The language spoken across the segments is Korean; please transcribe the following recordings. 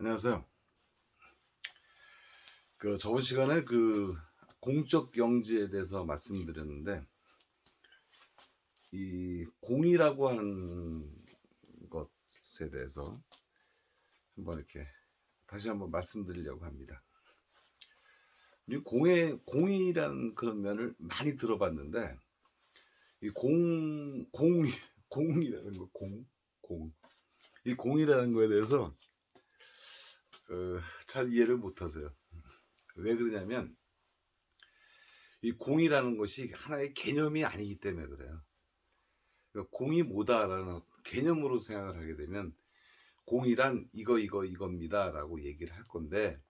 안녕하세요. 그 저번 시간에 그 공적 영지에 대해서 말씀드렸는데 이 공이라고 하는 것에 대해서 한번 이렇게 다시 한번 말씀드리려고 합니다. 공의 공이라는 그런 면을 많이 들어봤는데 이 공 공이 공이라는 거 공 공. 이 공이라는 거에 대해서 어, 잘 이해를 못하세요. 왜 그러냐면 이 공이라는 것이 하나의 개념이 아니기 때문에 그래요. 그러니까 공이 뭐다라는 개념으로 생각을 하게 되면 공이란 이거 이거 이겁니다라고 얘기를 할 건데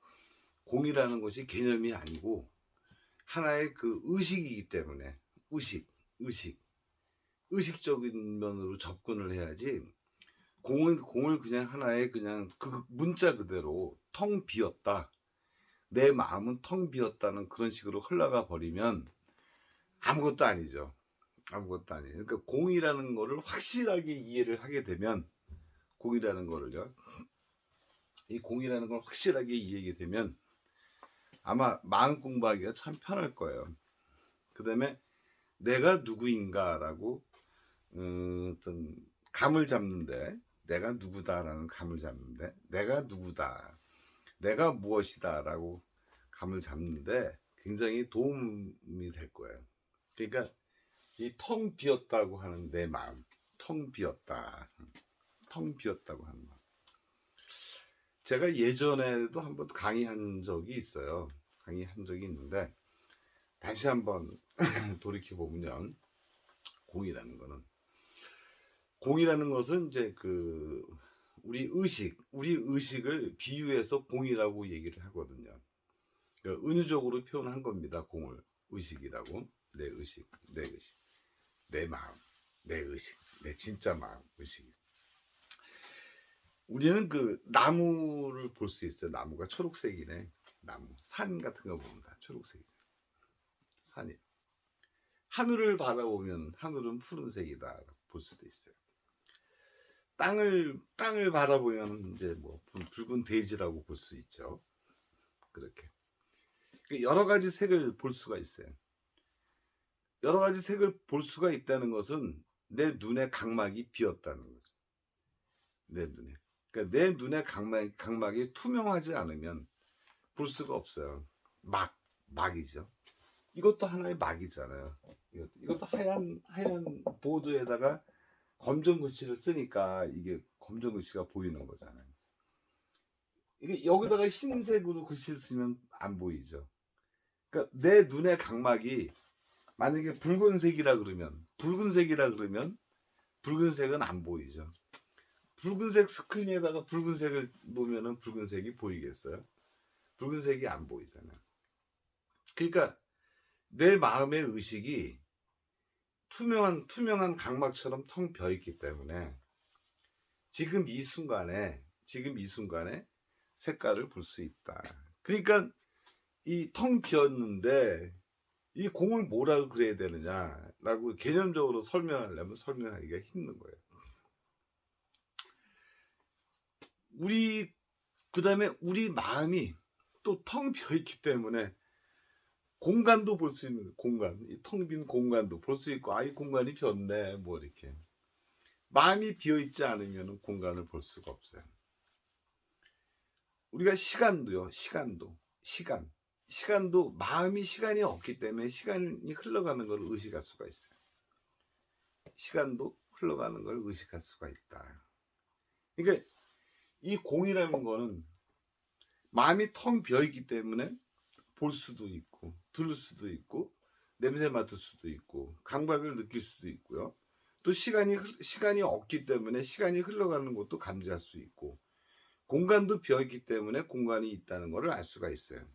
공이라는 것이 개념이 아니고 하나의 그 의식이기 때문에 의식, 의식, 의식적인 면으로 접근을 해야지 공을 공을 그냥 하나의 그냥 그 문자 그대로 텅 비었다. 내 마음은 텅 비었다는 그런 식으로 흘러가 버리면 아무것도 아니죠. 아무것도 아니에요. 그러니까 공이라는 거를 확실하게 이해를 하게 되면 공이라는 거를요. 이 공이라는 걸 확실하게 이해하게 되면 아마 마음 공부하기가 참 편할 거예요. 그 다음에 내가 누구인가라고 음, 어떤 감을 잡는데 내가 누구다라는 감을 잡는데 내가 누구다 내가 무엇이다라고 감을 잡는데 굉장히 도움이 될 거예요. 그러니까 이 텅 비었다고 하는 내 마음, 텅 비었다, 텅 비었다고 하는 마음. 제가 예전에도 한번 강의한 적이 있어요. 강의한 적이 있는데 다시 한번 돌이켜 보면 공이라는 거는 공이라는 것은 이제 그 우리 의식, 우리 의식을 비유해서 공이라고 얘기를 하거든요. 그러니까 은유적으로 표현한 겁니다. 공을 의식이라고 내 의식, 내 의식, 내 마음, 내 의식, 내 진짜 마음 의식. 우리는 그 나무를 볼 수 있어요. 나무가 초록색이네. 나무, 산 같은 거 보면 다 초록색이죠. 산이. 하늘을 바라보면 하늘은 푸른색이다 볼 수도 있어요. 땅을 땅을 바라보면 이제 뭐 붉은 대지라고 볼 수 있죠. 그렇게 그 여러 가지 색을 볼 수가 있어요. 여러 가지 색을 볼 수가 있다는 것은 내 눈의 각막이 비었다는 거죠. 내 눈에. 그러니까 내 눈의 각막, 각막이 투명하지 않으면 볼 수가 없어요. 막, 막이죠. 이것도 하나의 막이잖아요. 이것도, 이것도 하얀, 하얀 보드에다가 검정 글씨를 쓰니까 이게 검정 글씨가 보이는 거잖아요. 이게 여기다가 흰색으로 글씨를 쓰면 안 보이죠. 그러니까 내 눈의 각막이 만약에 붉은색이라 그러면 붉은색이라 그러면 붉은색은 안 보이죠. 붉은색 스크린에다가 붉은색을 놓으면은 붉은색이 보이겠어요? 붉은색이 안 보이잖아요. 그러니까 내 마음의 의식이 투명한 투명한 각막처럼 텅 비어 있기 때문에 지금 이 순간에 지금 이 순간에 색깔을 볼 수 있다. 그러니까 이 텅 비었는데 이 공을 뭐라고 그래야 되느냐라고 개념적으로 설명하려면 설명하기가 힘든 거예요. 우리 그다음에 우리 마음이 또 텅 비어 있기 때문에 공간도 볼 수 있는 공간, 이텅빈 공간도 볼 수 있고, 아, 이 공간이 비었네, 뭐 이렇게. 마음이 비어 있지 않으면 공간을 볼 수가 없어요. 우리가 시간도요, 시간도, 시간. 시간도 마음이 시간이 없기 때문에 시간이 흘러가는 걸 의식할 수가 있어요. 시간도 흘러가는 걸 의식할 수가 있다. 그러니까 이 공이라는 거는 마음이 텅 비어 있기 때문에 볼 수도 있고 들을 수도 있고 냄새 맡을 수도 있고 감각을 느낄 수도 있고요. 또 시간이 흘- 시간이 없기 때문에 시간이 흘러가는 것도 감지할 수 있고 공간도 비어 있기 때문에 공간이 있다는 것을 알 수가 있어요.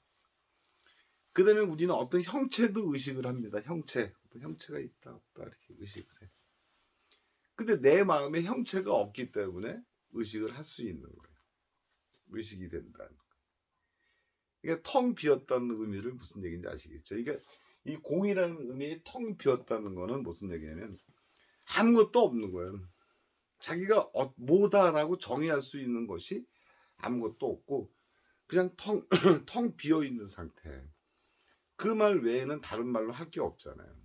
그다음에 우리는 어떤 형체도 의식을 합니다. 형체, 어떤 형체가 있다 없다 이렇게 의식을 해. 근데 내 마음에 형체가 없기 때문에 의식을 할 수 있는 거예요. 의식이 된다는. 그러니까 텅 비었다는 의미를 무슨 얘기인지 아시겠죠? 그러니까 이 공이라는 의미의 텅 비었다는 거는 무슨 얘기냐면 아무것도 없는 거예요. 자기가 어, 뭐다라고 정의할 수 있는 것이 아무것도 없고 그냥 텅, 텅 비어 있는 상태. 그 말 외에는 다른 말로 할 게 없잖아요.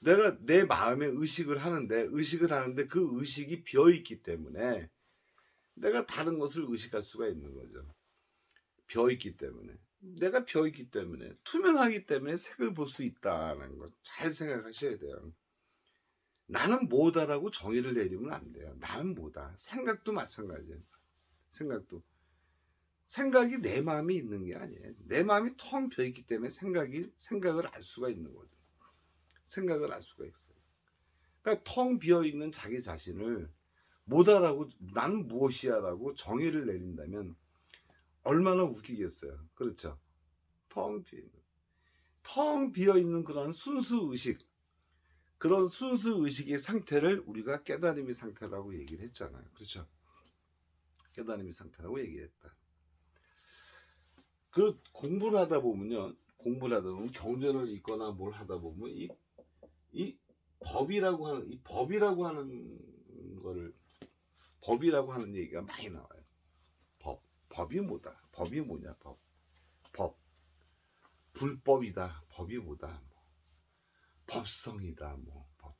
내가 내 마음에 의식을 하는데 의식을 하는데 그 의식이 비어 있기 때문에 내가 다른 것을 의식할 수가 있는 거죠. 비어 있기 때문에 내가 비어 있기 때문에 투명하기 때문에 색을 볼 수 있다는 거 잘 생각하셔야 돼요. 나는 뭐다라고 정의를 내리면 안 돼요. 나는 뭐다. 생각도 마찬가지예요. 생각도 생각이 내 마음에 있는 게 아니에요. 내 마음이 텅 비어 있기 때문에 생각이 생각을 알 수가 있는 거죠. 생각을 알 수가 있어요. 그러니까 텅 비어 있는 자기 자신을 뭐다라고 나는 무엇이야라고 정의를 내린다면 얼마나 웃기겠어요. 그렇죠? 텅 비어 있는 텅 비어 있는 그런 순수 의식 그런 순수 의식의 상태를 우리가 깨달음의 상태라고 얘기를 했잖아요. 그렇죠? 깨달음의 상태라고 얘기했다. 그 공부를 하다 보면요. 공부를 하다 보면 경전을 읽거나 뭘 하다 보면 이, 이 법이라고 하는 이 법이라고 하는 거를 법이라고 하는 얘기가 많이 나와요. 법. 법이 뭐다? 법이 뭐냐? 법. 법. 불법이다. 법이 뭐다? 뭐. 법성이다. 뭐. 법.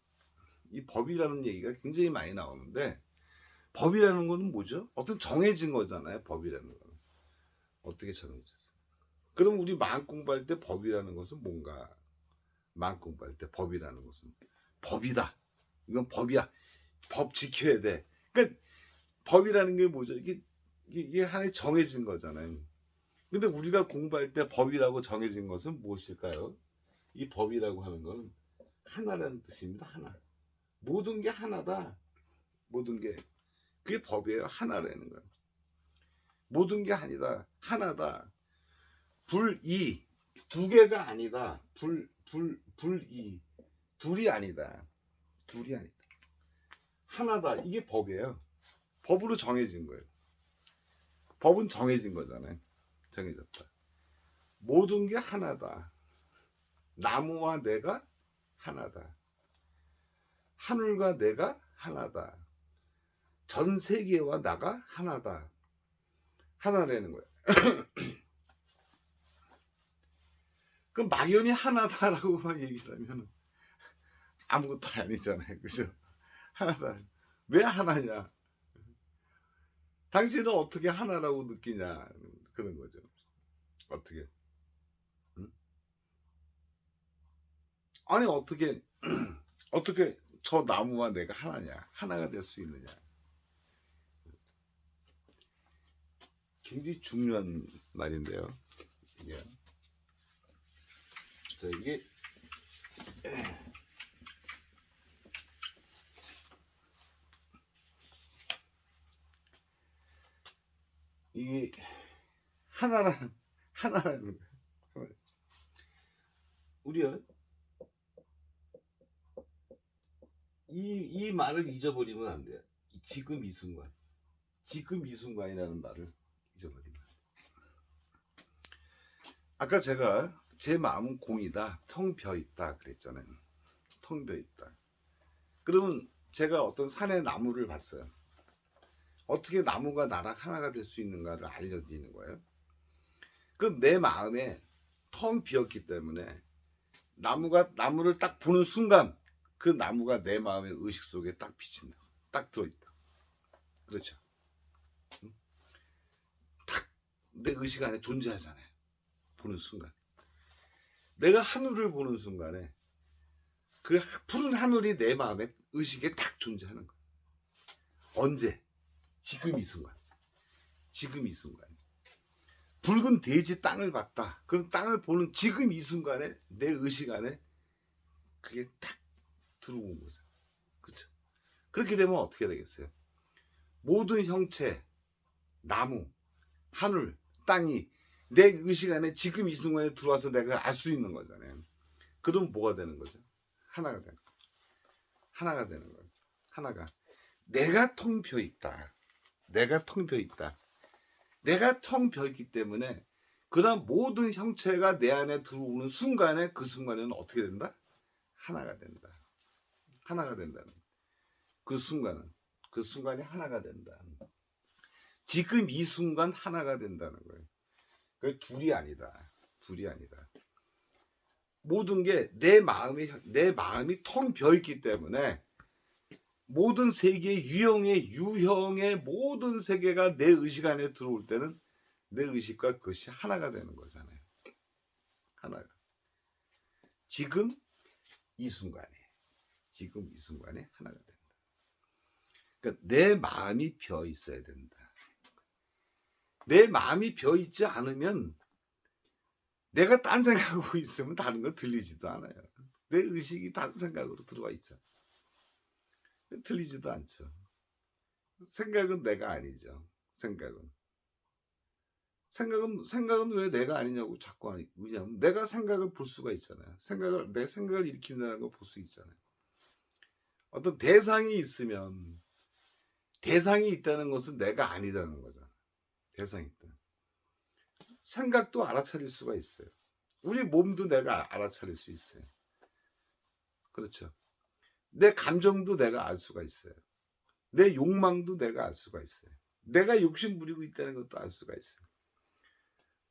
이 법이라는 얘기가 굉장히 많이 나오는데 법이라는 거는 뭐죠? 어떤 정해진 거잖아요. 법이라는 거는. 어떻게 정해졌어요? 그럼 우리 마음 공부할 때 법이라는 것은 뭔가? 마음 공부할 때 법이라는 것은 법이다. 이건 법이야. 법 지켜야 돼. 그러니까 법이라는 게 뭐죠? 이게 이게 하나의 정해진 거잖아요. 근데 우리가 공부할 때 법이라고 정해진 것은 무엇일까요? 이 법이라고 하는 것은 하나라는 뜻입니다. 하나. 모든 게 하나다. 모든 게 그게 법이에요. 하나라는 거예요. 모든 게 아니다. 하나다. 불이 두 개가 아니다. 불 불 불이 둘이 아니다. 둘이 아니다. 하나다. 이게 법이에요. 법으로 정해진 거예요. 법은 정해진 거잖아요. 정해졌다. 모든 게 하나다. 나무와 내가 하나다. 하늘과 내가 하나다. 전 세계와 나가 하나다. 하나라는 거예요. 그 막연히 하나다라고만 얘기를 하면 아무것도 아니잖아요. 그죠? 하나다. 왜 하나냐? 당신은 어떻게 하나라고 느끼냐? 그런 거죠. 어떻게? 응? 아니, 어떻게, 어떻게 저 나무와 내가 하나냐? 하나가 될 수 있느냐? 굉장히 중요한 말인데요. 이게. 자, 이게 이게 하나라는 하나라는 거예요. 우리가 이, 이 말을 잊어버리면 안 돼요. 이 지금 이 순간. 지금 이 순간이라는 말을 잊어버리면. 아까 제가 제 마음은 공이다. 텅 비어 있다. 그랬잖아요. 텅 비어 있다. 그러면 제가 어떤 산의 나무를 봤어요. 어떻게 나무가 나랑 하나가 될 수 있는가를 알려드리는 거예요. 그 내 마음에 텅 비었기 때문에 나무가 나무를 딱 보는 순간 그 나무가 내 마음의 의식 속에 딱 비친다. 딱 들어있다. 그렇죠. 딱 내 의식 안에 존재하잖아요. 보는 순간. 내가 하늘을 보는 순간에 그 푸른 하늘이 내 마음에 의식에 딱 존재하는 거예요. 언제? 지금 이 순간. 지금 이 순간. 붉은 대지 땅을 봤다. 그럼 땅을 보는 지금 이 순간에 내 의식 안에 그게 딱 들어온 거죠. 그렇죠? 그렇게 되면 어떻게 되겠어요? 모든 형체, 나무, 하늘, 땅이 내 의식 안에 지금 이 순간에 들어와서 내가 알 수 있는 거잖아요. 그럼 뭐가 되는 거죠? 하나가 되는 거예요. 하나가 되는 거예요. 하나가. 내가 텅 비어 있다. 내가 텅 비어 있다. 내가 텅 비어 있기 때문에 그런 모든 형체가 내 안에 들어오는 순간에 그 순간에는 어떻게 된다? 하나가 된다. 하나가 된다는. 그 순간은 그 순간이 하나가 된다. 지금 이 순간 하나가 된다는 거예요. 그 둘이 아니다. 둘이 아니다. 모든 게 내 마음이 내 마음이 텅 비어 있기 때문에 모든 세계의 유형의 유형의 모든 세계가 내 의식 안에 들어올 때는 내 의식과 그것이 하나가 되는 거잖아요. 하나가. 지금 이 순간에 지금 이 순간에 하나가 된다. 그러니까 내 마음이 비어 있어야 된다. 내 마음이 비어 있지 않으면 내가 딴 생각하고 있으면 다른 거 들리지도 않아요. 내 의식이 다른 생각으로 들어와 있잖아. 들리지도 않죠. 생각은 내가 아니죠. 생각은. 생각은 생각은 왜 내가 아니냐고 자꾸 아니 왜냐면 내가 생각을 볼 수가 있잖아요. 생각을 내 생각을 일으킨다는 걸 볼 수 있잖아요. 어떤 대상이 있으면 대상이 있다는 것은 내가 아니라는 거잖아. 대상이 있다. 생각도 알아차릴 수가 있어요. 우리 몸도 내가 알아차릴 수 있어요. 그렇죠. 내 감정도 내가 알 수가 있어요. 내 욕망도 내가 알 수가 있어요. 내가 욕심 부리고 있다는 것도 알 수가 있어요.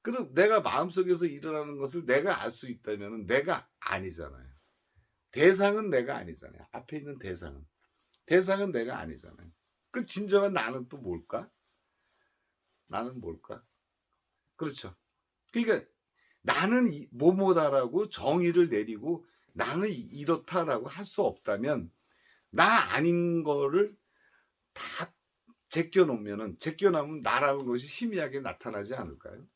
그럼 내가 마음속에서 일어나는 것을 내가 알 수 있다면 내가 아니잖아요. 대상은 내가 아니잖아요. 앞에 있는 대상은. 대상은 내가 아니잖아요. 그 진정한 나는 또 뭘까? 나는 뭘까? 그렇죠. 그러니까 나는 이- 뭐뭐다라고 정의를 내리고 나는 이- 이렇다라고 할 수 없다면 나 아닌 거를 다 제껴 놓으면은 제껴 놓으면 나라는 것이 희미하게 나타나지 않을까요?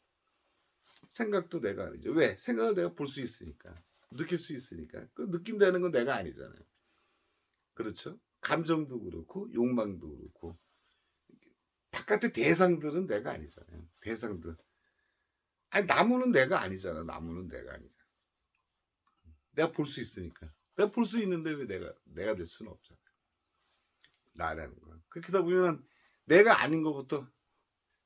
생각도 내가 아니죠. 왜? 생각을 내가 볼 수 있으니까. 느낄 수 있으니까. 그 느낀다는 건 내가 아니잖아요. 그렇죠? 감정도 그렇고, 욕망도 그렇고. 바깥의 대상들은 내가 아니잖아요. 대상들. 아니, 나무는 내가 아니잖아. 나무는 내가 아니잖아. 내가 볼 수 있으니까. 내가 볼 수 있는데 왜 내가, 내가 될 수는 없잖아. 나라는 거. 그렇게 보면은 내가 아닌 것부터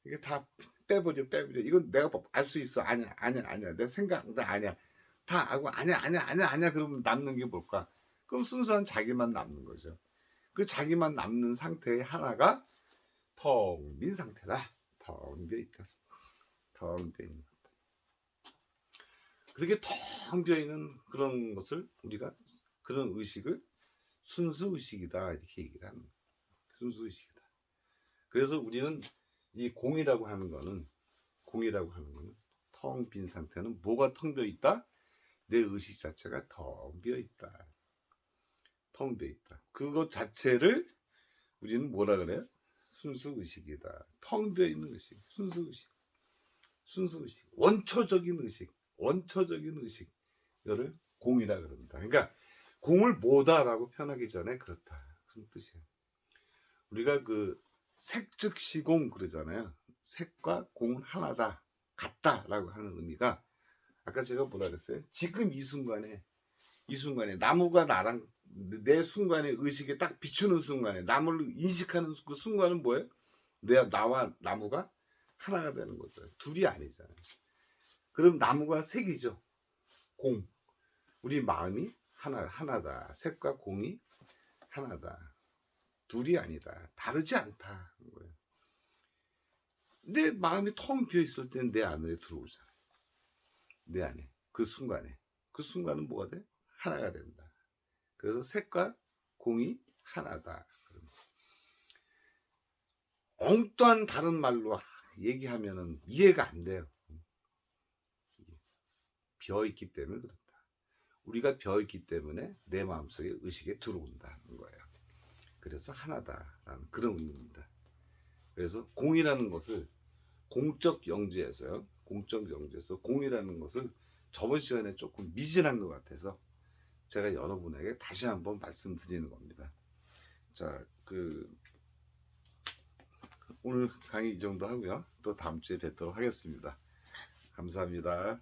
이게 다 빼버려, 빼버려. 이건 내가 알 수 있어. 아니야, 아니야, 아니야. 내 생각, 나 아니야. 다 알고, 아니야, 아니야, 아니야, 아니야. 그러면 남는 게 뭘까? 그럼 순수한 자기만 남는 거죠. 그 자기만 남는 상태의 하나가 텅 빈 상태다. 텅 비어 있다. 텅 비어 있는 것. 그렇게 텅 비어 있는 그런 것을 우리가 그런 의식을 순수 의식이다 이렇게 얘기를 하는. 순수 의식이다. 그래서 우리는 이 공이라고 하는 거는 공이라고 하는 거는 텅 빈 상태는 뭐가 텅 비어 있다? 내 의식 자체가 텅 비어 있다. 텅 비어 있다. 그것 자체를 우리는 뭐라 그래요? 순수 의식이다. 텅 비어 있는 의식, 순수 의식, 순수 의식, 원초적인 의식, 원초적인 의식. 이거를 공이라 그럽니다. 그러니까 공을 뭐다라고 표현하기 전에 그렇다. 그런 뜻이에요. 우리가 그 색즉 시공 그러잖아요. 색과 공은 하나다, 같다라고 하는 의미가 아까 제가 뭐라 그랬어요? 지금 이 순간에 이 순간에 나무가 나랑 내 순간에 의식에 딱 비추는 순간에 나무를 인식하는 그 순간은 뭐예요? 내 나와 나무가 하나가 되는 거죠. 둘이 아니잖아요. 그럼 나무가 색이죠. 공. 우리 마음이 하나 하나다. 색과 공이 하나다. 둘이 아니다. 다르지 않다. 내 마음이 텅 비어 있을 때는 내 안에 들어오잖아요. 내 안에. 그 순간에. 그 순간은 뭐가 돼? 하나가 된다. 그래서 색과 공이 하나다. 엉뚱한 다른 말로 얘기하면은 이해가 안 돼요. 비어 있기 때문에 그렇다. 우리가 비어 있기 때문에 내 마음속에 의식에 들어온다는 거예요. 그래서 하나다라는 그런 의미입니다. 그래서 공이라는 것을 공적 영지에서요. 공적 영지에서 공이라는 것을 저번 시간에 조금 미진한 것 같아서 제가 여러분에게 다시 한번 말씀드리는 겁니다. 자, 그 오늘 강의 이 정도 하고요. 또 다음 주에 뵙도록 하겠습니다. 감사합니다.